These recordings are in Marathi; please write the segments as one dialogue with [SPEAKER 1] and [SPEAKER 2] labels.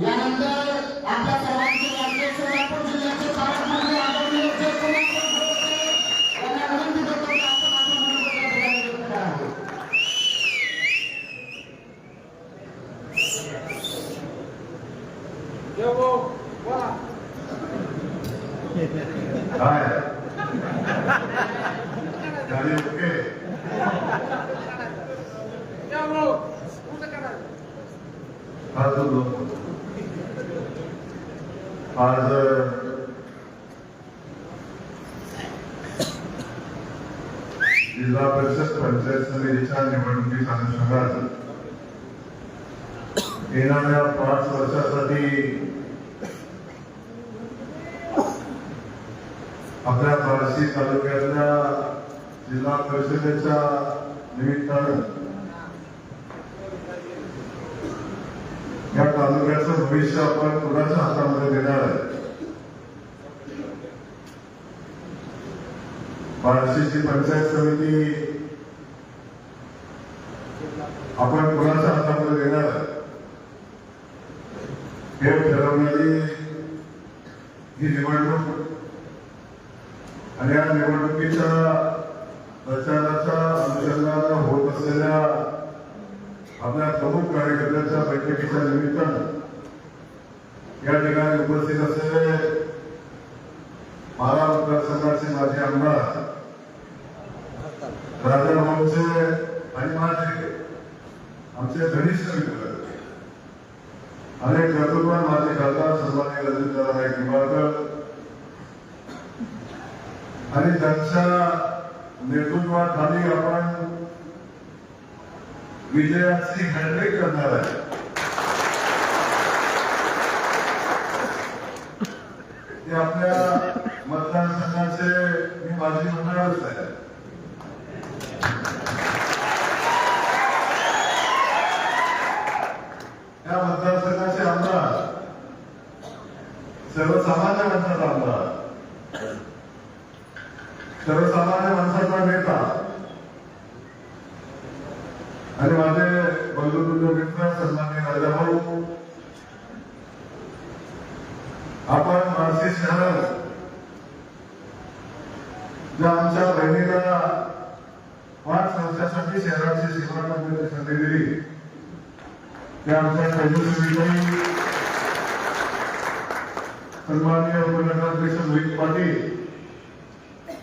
[SPEAKER 1] यानंतर आपल्या सर्वांचे राज्य सोलापूर जिल्ह्याचे पालकमंत्री आदरणीय जयकुमार गोडसे यांना विनंती करतो की आपण आपलं मनोगत या ठिकाणी व्यक्त करावं.
[SPEAKER 2] काय झाली ओके आज आज जिल्हा परिषद पंचायत समितीच्या निवडणुकीच्या अनुषंगात येणाऱ्या पाच वर्षासाठी आपल्या बार्शी तालुक्यातल्या जिल्हा परिषदेच्या निमित्तानं या तालुक्याचं भविष्य आपण कुणाच्या हातामध्ये देणार आहे बार्शीची पंचायत समिती आपण कोणाचा हातामध्ये देणार हे ठरवणारी ही निवडणूक आणि या निवडणुकीच्या प्रचाराच्या अनुषंगानं होत असलेल्या आपल्या प्रमुख कार्यकर्त्यांच्या बैठकीच्या निमित्तानं या ठिकाणी उपस्थित असलेले माला मतदारसंघाचे माजी आमदार राजाभाऊचे आणि माझे आमचे घनिष्ठ मित्र. अनेक कर्तृत्वान माझे खासदार सन्मान्य रजिंद्र नाईक निंबाळकर आणि त्यांच्या नेतृत्वाखाली आपण विजयाची हॅट्रिक करणार आहे. ते आपल्या मतदारसंघाचे मी माजी मंडळच आहे या मतदारसंघाचे आमदार सर्वसामान्य माणसाचा आमदार सर्वसामान्य माणसाचा नेता आणि माझे बंधुतुल्य मित्र सन्मान्य राजाभाऊ आपण नाशिक शहर ज्या आमच्या बहिणीला पाच वर्षासाठी शहराची सेवा करण्याची संधी दिली. त्या आमच्या तेजस्वी सन्मान्य उपनगराध्यक्ष मोहित पाटील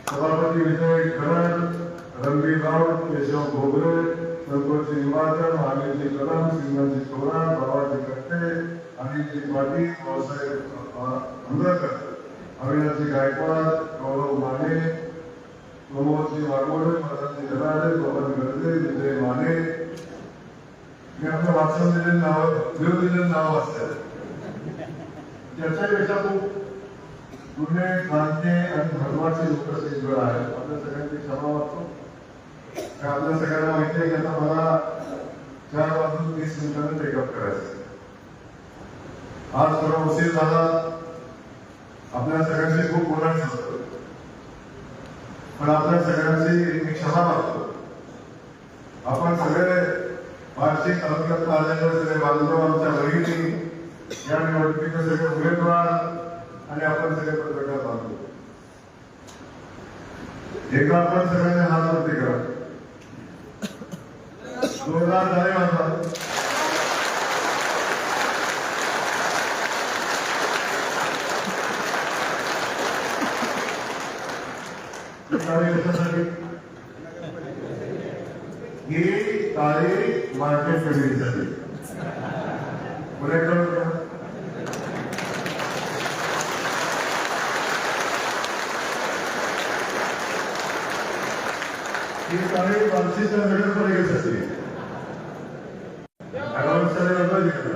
[SPEAKER 2] सभापती विजय खरड रणवीर राऊत केशव घोगरे संतोषजी निंबाळकर महावीरजी कदम श्रीमंतजी चोरान बाबाजी कट्टे अनिलजी पाटील भाऊसाहेब आंबेडकर अविनाशजी गायकवाड गौरव माने प्रमोदजी वाघमोडे मदनजी जराडे बबन गर्जे विजय माने. मी आपलं वाचन दिलेलं नाव देव दिलेलं नाव असतं त्याच्यापेक्षा खूप गुन्हे नांदे आणि महत्त्वाचे लोक वेळ आहेत आपल्या सगळ्यांची क्षमा वाचतो कारण आपल्या सगळ्यांना माहिती आहे की आता मला चार वाजून तीस मिनिटांनी टेकअप करायचं आज थोडा उशीर झाला. आपल्या सगळ्यांची खूप बोलायचं असतं पण आपल्या सगळ्यांची मी क्षमा मागतो. आपण सगळे वार्षिक तालुक्यात आलेले सगळे बांधव आमच्या बहिणी या निवडणुकीचे सगळे उमेदवार आणि आपण सगळे पत्रकार बांधतो एकदा आपण सगळ्यांनी हात वरती करा. जोरदार झाले చేశారని పరిగెత్తారు అరవై రోజులు ఇక్కడ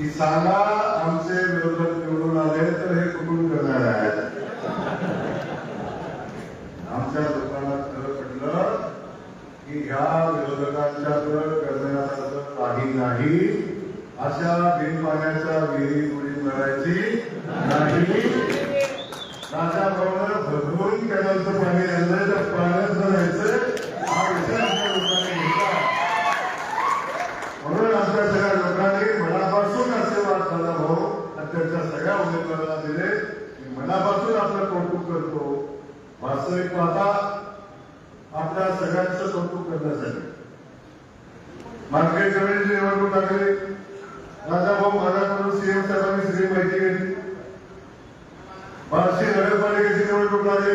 [SPEAKER 2] की सांगा आमचे विरोधक निवडून आले तर हे कुठून करणार आहेत? आमच्या लोकांना खरं पडलं की ह्या विरोधकांच्याकडं करण्यासारखं काही नाही. अशा बिनपाण्याच्या विहिरी उडी मारायची नाही. राजाभाऊनं भरभरून कॅनलचं पाणी आणलंय तर पाण्यात जायचं हा विषय आमच्या लोकांनी घेतला म्हणून आमच्या सगळ्या लोकांनी मनापासून आशीर्वाद झाला भाऊ आणि त्यांच्या सगळ्या उमेदवारांना दिले मी मनापासून आपलं कौतुक करतो. वास्तविक पाहता आपल्या सगळ्यांचं कौतुक करण्यासाठी. मार्केट कमिटीची निवडणूक लागले राजाभाऊ महाराजांकडून सीएम साहेबांनी सगळी माहिती घेतली. बार्शी नगरपालिकेची निवडणूक लागली.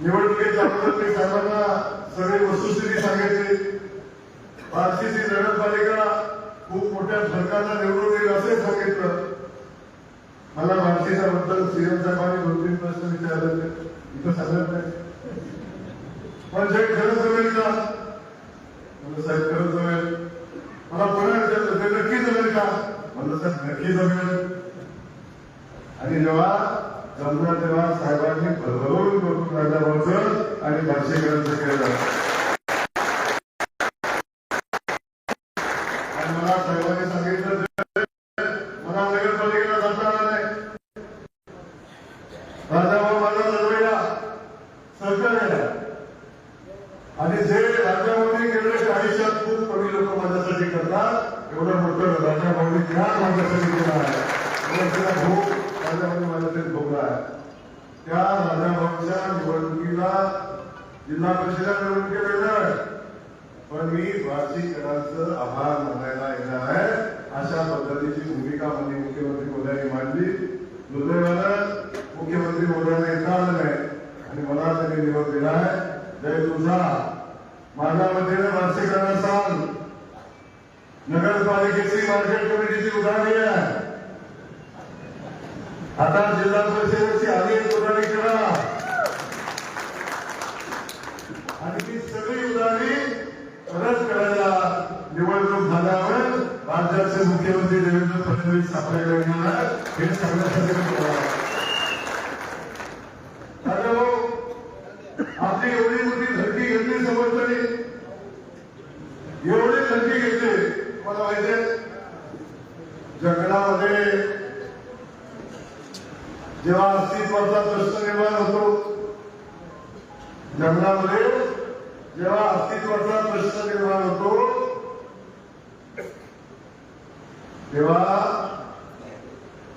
[SPEAKER 2] निवडणुकीच्या अगोदर मी साहेबांना सगळी वस्तुस्थिती सांगितली. बार्शीची नगरपालिका खूप मोठ्या फरकाला निवडून येईल असे सांगितलं. मला बार्शीच्या बद्दल सीएम साहेबांनी दोन तीन प्रश्न विचारले होते. इथं सांगत नाही पण जे खरं जमेल का? म्हणलं साहेब खरं जमेल मला पुन्हा विचारलं ते नक्की जमेल का? म्हणलं साहेब नक्की जमेल. आणि जेव्हा जमलं तेव्हा साहेबांनी भरभरून करून राजाभाऊचं आणि भाषेकरांचं केलं. वार्षिकरांचं आभार मानायला येणार आहे. अशा पद्धतीची भूमिका म्हणजे मुख्यमंत्री मोदयांनी मांडली. दुर्दैवानं मुख्यमंत्री मोदयांना येता आलं नाही आणि मला त्यांनी निरोप दिला आहे. जय तुझा माझ्या वतीने वार्षिकांना सांग नगरपालिकेची मार्केट कमिटीची उदाहरणी आहे. आता जिल्हा परिषदेची आधी एक उदाहरणी करा. मुख्यमंत्री देवेंद्र फडणवीस आपल्याकडे येणार हे सांगण्यासाठी हो, आपली एवढी मोठी धडकी घेतली समर्थने. एवढी धडकी घेतली. मला माहिती जंगलामध्ये जेव्हा अस्तित्वाचा प्रश्न निर्माण होतो जंगलामध्ये जेव्हा अस्तित्वाचा प्रश्न निर्माण होतो तेव्हा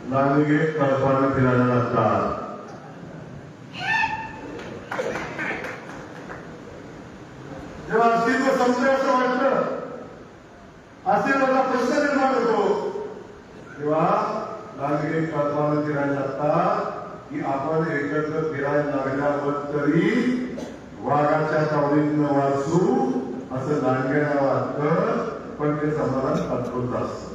[SPEAKER 2] नागरिक कळपाने फिरायला लागतात. जेव्हा अस्तित्व संपले असं वाटतं. अस्तित्वाचा प्रश्न निर्माण होतो. तेव्हा नागरिक कळपाने फिरायला लागतात की आपण एकत्र फिरायला लागल्यावर तरी वाघाच्या तावडीत वाचू असं नांदग्यांना वाटतं. पण ते समाधान तात्पुरतं असतं.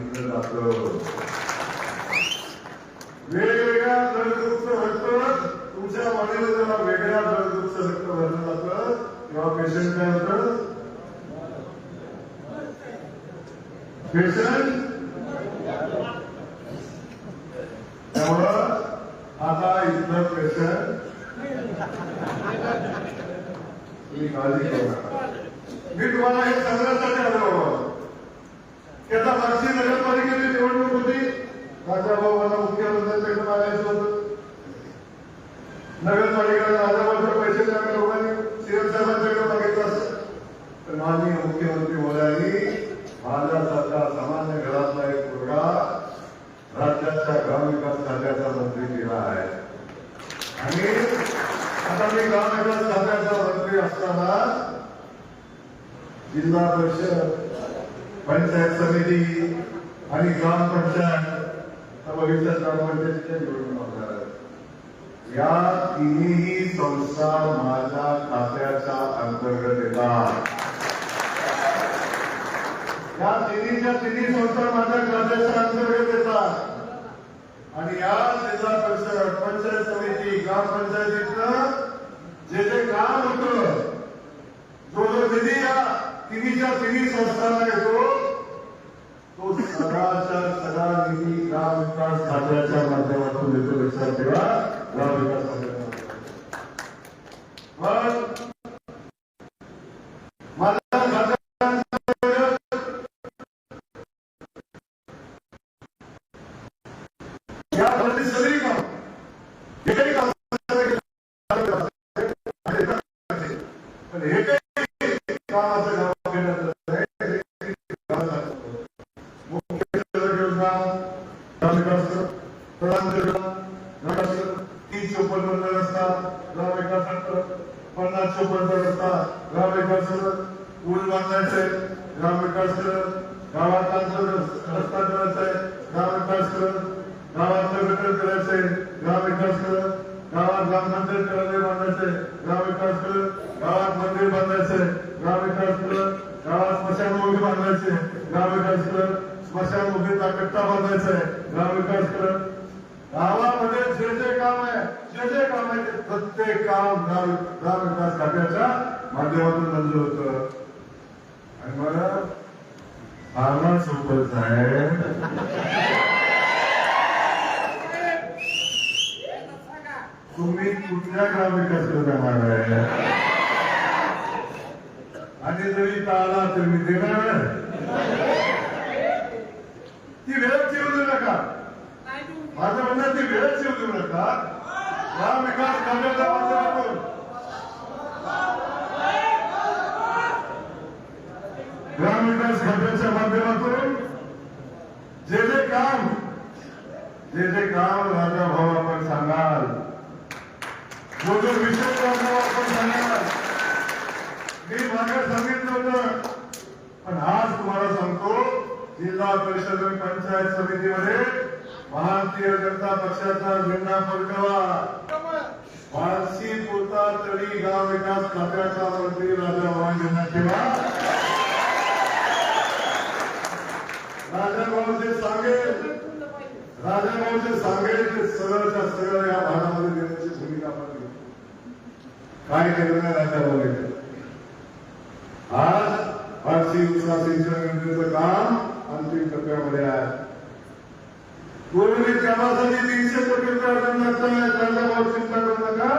[SPEAKER 2] सांगितलं मागितलं जातं वेगवेगळ्या ब्लड ग्रुपचं तुमच्या बॉडीमध्ये जेव्हा वेगळ्या ब्लड ग्रुपचं भरलं जातं तेव्हा पेशंट काय होतं पेशंट त्यामुळं आता इथलं पेशंट तुम्ही काळजी करू नका मी तुम्हाला हे सांगण्यासाठी आलो बाबा की आता बार्शी नगरपालिकेची निवडणूक होती राजाभाऊ मला मुख्यमंत्र्यांच्याकडे मागायचं होतं नगरपालिकेला राजाभाऊचे पैसे द्यावे लोकांनी सीएम साहेबांच्याकडे मागितलं असतं तर माननीय मुख्यमंत्री मोदयांनी माझ्यासारखा सामान्य घरातला एक मुलगा राज्याच्या ग्रामविकास खात्याचा मंत्री केला आहे आणि आता मी ग्रामविकास खात्याचा मंत्री असताना जिल्हा परिषद पंचायत समिती आणि ग्रामपंचायत भविष्यात ग्रामपंचायतीच्या निवडणुका होणार आहेत. या तिन्ही संस्था माझ्या खात्याच्या अंतर्गत येतात या तिन्हीच्या तिन्ही संस्था माझ्या खात्याच्या अंतर्गत येतात आणि या जिल्हा परिषद पंचायत समिती ग्रामपंचायतीचं जे जे काम होत जो जो निधी या तिन्हीच्या तिन्ही संस्थांना येतो तो सदाच्या सदा निधी ग्राम विकास खात्याच्या माध्यमातून येतो लक्षात ठेवा. ग्राम विकास खात्याच्या मग माझ्या खात्यात या प्रति सगळी काम हे काही काम पण हे काही कामाचं गाव घेण्याचं आहे. मुख्य सडक योजना ग्राम विकास प्रधानमंत्री योजना ग्राम विकास तीन चोपन्न रस्ता ग्राम विकास पन्नास चोपन्न रस्ता ग्राम विकास पूल बांधायचे ग्राम विकास गावात रस्ता करायचा आहे ग्राम विकास गावातलं गटर करायचंय ग्राम विकास गावात ग्रामपंचायत कार्यालय बांधायचंय ग्राम विकास गावात मंदिर बांधायचंय ग्राम विकास गावात स्मशानभूमी बांधायचे ग्राम विकास स्मशानभूमीचा कट्टा बांधायचा आहे ग्राम विकास गावामध्ये जे जे काम आहे जे जे काम आहे ते प्रत्येक काम ग्राम ग्राम विकास खात्याच्या माध्यमातून मंजूर होतं. आणि मला फार्मा सुपर साहेब. तुम्ही कुठल्या ग्रामविकास जाणार आहे? आणि जरी आला तर मी देणार ती वेळच येऊ देऊ नका माझं म्हणणं ती वेळच येऊ देऊ नका. ग्राम विकास खात्याच्या माध्यमातून ग्राम खात्याच्या माध्यमातून जे जे काम जे जे काम राजा भाऊ आपण सांगाल जो जो विषय राजा आपण सांगाल मी मागे सांगितलं होतं पण आज तुम्हाला सांगतो जिल्हा परिषद आणि पंचायत समितीमध्ये भारतीय जनता पक्षाचा झेंडा फडकावा फारसी पुरता तरी गाव विकास खात्याचा मंत्री राजा भाऊ यांना ठेवा. राजा भाऊ जे सांगेल राजा भाऊ जे सांगेल ते सरळच्या सगळं या भागामध्ये देण्याची भूमिका आपण घेऊ. काय केलं नाही राजा भाऊ आज फारसी उपसा सिंचन योजनेचं काम अंतिम टप्प्यामध्ये आहे. पूर्वी कामासाठी तीनशे कोटी रुपये अर्जून लागतात राजा भाऊ चिंता करू नका.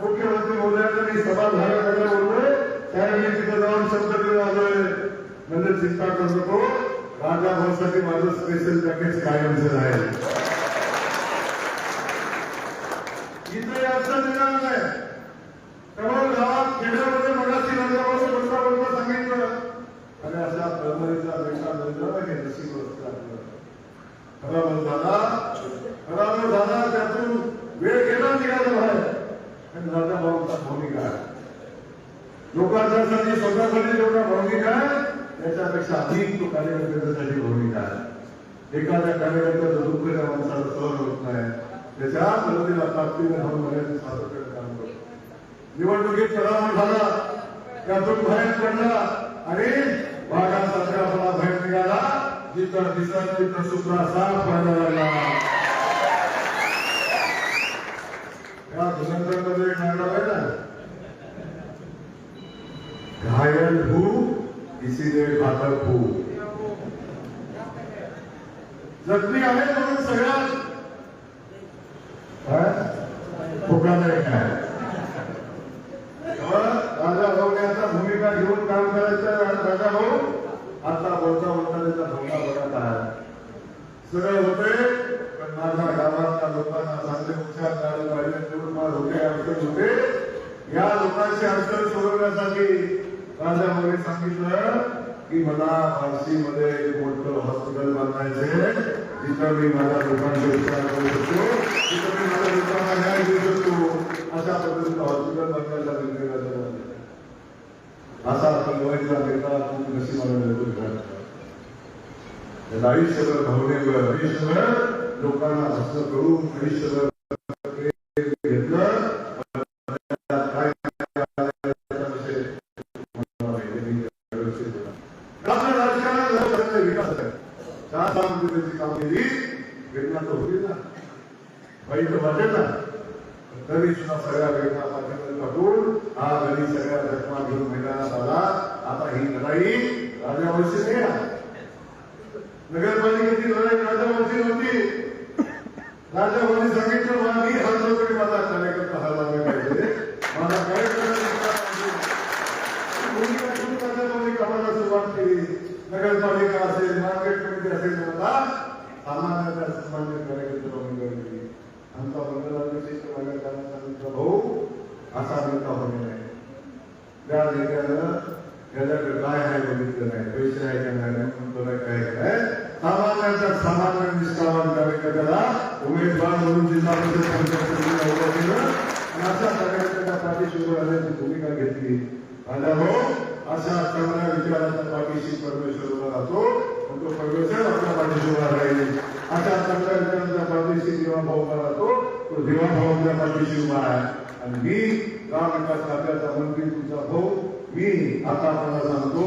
[SPEAKER 2] मुख्यमंत्री महोदयांना मी सभा झाल्याकडे बोललोय त्यावेळी मी तिथे जाऊन शब्द देऊन आलोय म्हणजे चिंता करू नको. राजा भाऊसाठी माझं स्पेशल पॅकेज कायमचं आहे इथे असं दिला नाही त्यामुळे गावात खेड्यामध्ये मगाशी राजाभाऊ बोलता बोलता सांगितलं आणि अशा परमरीचा बेटा मिळणं हे नशीब असतं आपलं खराब झाला खराब झाला त्यातून वेळ गेला निघाला बाहेर आणि राजा भाऊचा भूमिका आहे लोकांसाठी स्वतःसाठी जेवढा भूमिका आहे त्याच्यापेक्षा अधिक तो कार्यकर्त्यांसाठी भूमिका आहे. एखाद्या कार्यकर्त्याचं दुःख त्या माणसाला सहन होत नाही. त्याच्या मदतीला ताकदीने राहून मर्यादित सातत्याने काम करतो. निवडणुकीत पराभव झाला त्यातून बाहेर पडला आणि वाघासारखा आपला बाहेर निघाला जिथं दिसत तिथं सुद्धा साफ व्हायला लागला. या धुरंधरमध्ये एक नाटक पाहिजे घायल हू इसीलिए घातक हू। जखमी आहे म्हणून सगळ्यात राजा भाऊ भूमिका घेऊन काम करायचं आणि राजा भाऊ आता बोलता बोलता त्याचा धोका बघत आहे सरळ होते पण माझ्या गावातल्या लोकांना चांगले उपचार झाले पाहिजे तेवढं मला धोके अडचण होते या लोकांची अडचण सोडवण्यासाठी राजा भाऊने सांगितलं की मला फारसीमध्ये एक मोठं हॉस्पिटल बांधायचे तिथं मी माझ्या लोकांचे उपचार करू शकतो तिथं मी माझ्या लोकांना न्याय देऊ शकतो अशा पद्धतीचं हॉस्पिटल बांधायला वेगवेगळ्या राजा असा कळवायचा नेता तुम्ही नशिबाने निर्भर घालता त्याला आयुष्यभर भावनेवर आयुष्यभर लोकांना हस्त करून आयुष्यभर तरी सगळ्या वेदना पाठीमध्ये टाकून हा घरी सगळ्या जखमा घेऊन मैदानात आला आता ही लढाई राजावंशी नाही नगरपालिकेची लढाई राजावंशी नव्हती. राजावंशी सांगितलं मला मी हरलो तरी माझा कार्यकर्ता हरला नाही पाहिजे माझा कार्यकर्ता जिंकला पाहिजे. कोणी काही राजावरती कामाला सुरुवात केली नगरपालिका असेल मार्केट कमिटी असेल मला सामान्य सामान्य कार्यकर्त्याला उमेदवारी दिली आमचा मंडळाध्यक्ष माझ्या सांगितलं भाऊ असा नेता होणे नाही त्या नेत्यानं त्याच्याकडे काय आहे बघितलं नाही पैसे आहे का नाही म्हणतो नाही काय काय सामान्याचा सामान्य निष्ठावान कार्यकर्त्याला उमेदवार म्हणून जिल्हा परिषद पंचायत समितीला उभं केलं आणि अशा कार्यकर्त्याच्या पाठीशी उभं राहण्याची भूमिका घेतली राजा भाऊ अशा चांगल्या विचाराच्या पाठीशी परमेश्वर उभा राहतो. पण तो परमेश्वर आपल्या पाठीशी उभा राहील. अशा चांगल्या पाठीशी जेव्हा भाऊ उभा राहतो तो देवा भाऊ आपल्या पाठीशी उभा आहे आणि मी ग्राम खात्याचा मंत्री तुमचा भाऊ मी आता आपल्याला सांगतो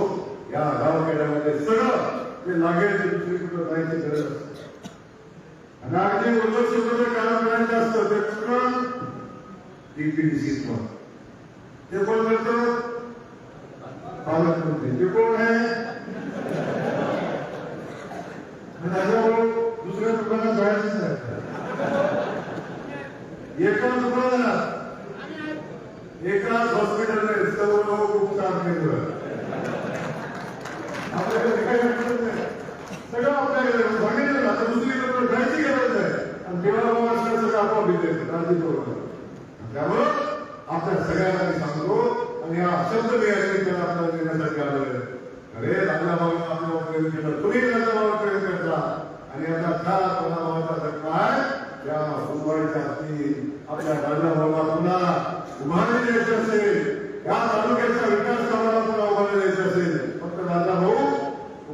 [SPEAKER 2] या गावखेड्यामध्ये सगळं ते लागेल ते दुसरीकडे जायची गरज असते. आणि अगदी उल्लस वगैरे काम करायचं असतं ते पूर्ण डीपीडीसी ते कोण करतं? पालकमंत्री. ते कोण आहे? त्याच्यामुळे दुसऱ्या दुकानात जायचंच नाही. एका दुकानात. एकाच हॉस्पिटलमध्ये सर्व लोक उपचार केंद्र आपल्याकडे काही अडचण नाही. सगळं आपल्याकडे आहे. सांगितलं आता दुसरीकडे जायची गरज आहे. आणि देवाला असलं सगळं आपोआप येते काळजी त्यामुळं आपल्या सगळ्यांना सांगतो आणि हा शब्द मिळायचे त्याला आपल्याला देण्यासाठी आलं. अरे आपल्या भावानं आपल्या प्रेम केलं तुम्ही त्याचा भावाला प्रेम करता आणि आता त्या कोणा भावाचा धक्का त्या सोमवारीच्या हाती आपल्या राजा भावाला पुन्हा उभारणी द्यायची असेल. या तालुक्याच्या विकास कामाला पुन्हा उभारणी द्यायची असेल. फक्त दादा भाऊ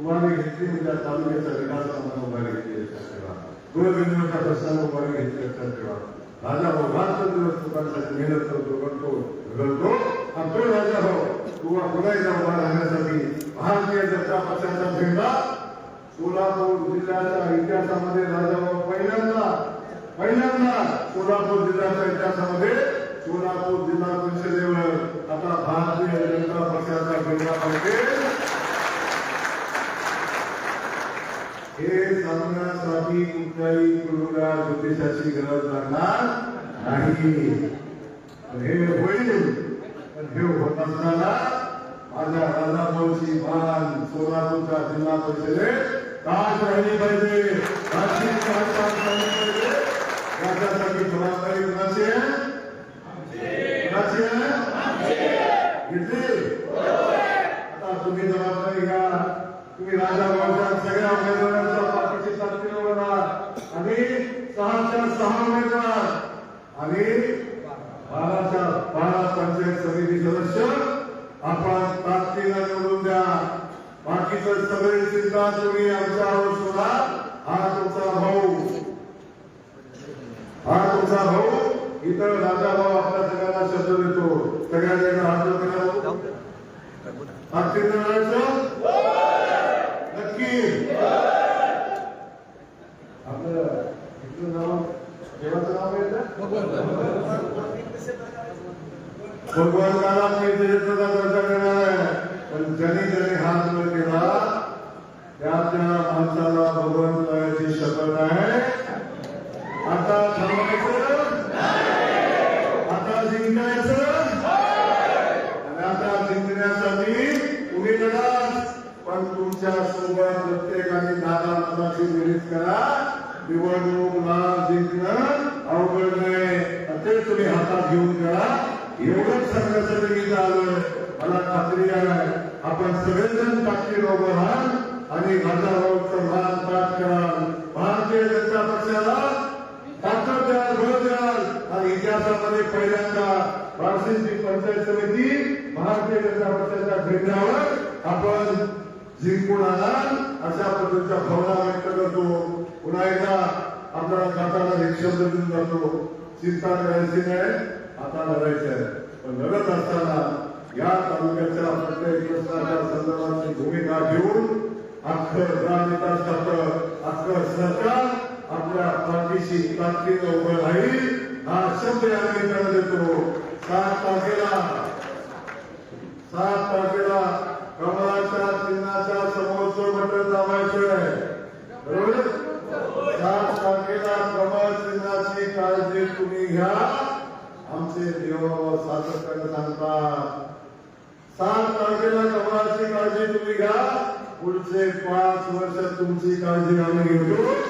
[SPEAKER 2] उभारणी घेतली म्हणजे त्या तालुक्याच्या विकास कामाला उभारणी घेतली लक्षात ठेवा दूरबिंदूच्या प्रश्नाला उभारणी घेतली लक्षात ठेवा राजा भाऊ रात्र दिवस लोकांसाठी मेहनत करतो करतो घडतो पुन्हा एकदा उभा राहण्यासाठी भारतीय जनता पक्षाचा झेंडा सोलापूर जिल्ह्याच्या इतिहासामध्ये राजाभाऊ पहिल्यांदा पहिल्यांदा सोलापूर जिल्ह्याच्या इतिहासामध्ये सोलापूर जिल्हा परिषदेवर आता भारतीय जनता पक्षाचा झेंडा पाहिजे हे सांगण्यासाठी कुठल्याही कुरुला ज्योतिषाची गरज लागणार नाही हे होईल पण हे होत असणार माझ्या राजाभाऊची मान सोलापूरच्या जिल्हा परिषदेत ताज राहिली पाहिजे. राज्यासाठी जबाबदारी कुणाची आता तुम्ही जबाबदारी घ्या. तुम्ही राजा भाऊच्या सगळ्या उमेदवारांच्या पाठीची ताकदीवर राहा आणि सहाच्या सहा उमेदवार. आणि बाराच्या बारा पंचायत समिती सदस्य आपण ताकदीला निवडून द्या. बाकीचं सगळे चिंता तुम्ही आमच्यावर सोडा हा तुमचा भाऊ. हा तुमचा भाऊ. इतर राजा भाऊ आपल्या सगळ्यांना शब्द देतो. सगळ्यांना हात जोडून करा. नक्की. आपलं नाव देवाचं नाव आहे? ना भगवान काळात मी चरित्राचा चर्चा करणार आहे. पण ज्यांनी ज्यांनी हात वर केला त्या त्या माणसाला भगवंताची शपथ आहे. आता थांबायचं? आता जिंकायचं? आणि आता जिंकण्यासाठी तुम्ही लढा. पण तुमच्यासोबत प्रत्येकाने दादा मताची विरीत करा. निवडणूक ना जिंकणं अवघड नाही. तेच तुम्ही हातात घेऊन करा. एवढंच सांगायचं मी इथं आलोय. मला खात्री आहे आपण सगळेजण ताकदीर उभं राहाल आणि राजाभाऊचं भान पाठ कराल. भारतीय जनता पक्षाला ताकद द्याल बळ द्याल. आणि इतिहासामध्ये पहिल्यांदा बार्शीची पंचायत समिती भारतीय जनता पक्षाच्या झेंड्यावर आपण जिंकून आणाल अशा पद्धतीच्या भावना व्यक्त करतो. पुन्हा एकदा आपल्याला खाताला एक शब्द देऊन जातो. चिंता करायची नाही आता लढायचं आहे पण लढत असताना या तालुक्याच्या प्रत्येक प्रश्नाच्या संदर्भाची भूमिका घेऊन अख्खं ग्रामविकास खातं अख्खं सरकार आपल्या पाठीशी ताकदीनं उभं राहील. हा शब्द या निमित्तानं देतो. सात तारखेला सात तारखेला कमळाच्या चिन्हाच्या समोरचं बटन दाबायचं आहे बरोबर? सात तारखेला कमळ चिन्हाची काळजी तुम्ही घ्या. आमचे देव सातत्याने सांगतात. सात तारखेला कमळाची काळजी तुम्ही घ्या. पुढचे पाच वर्ष तुमची काळजी आम्ही घेतो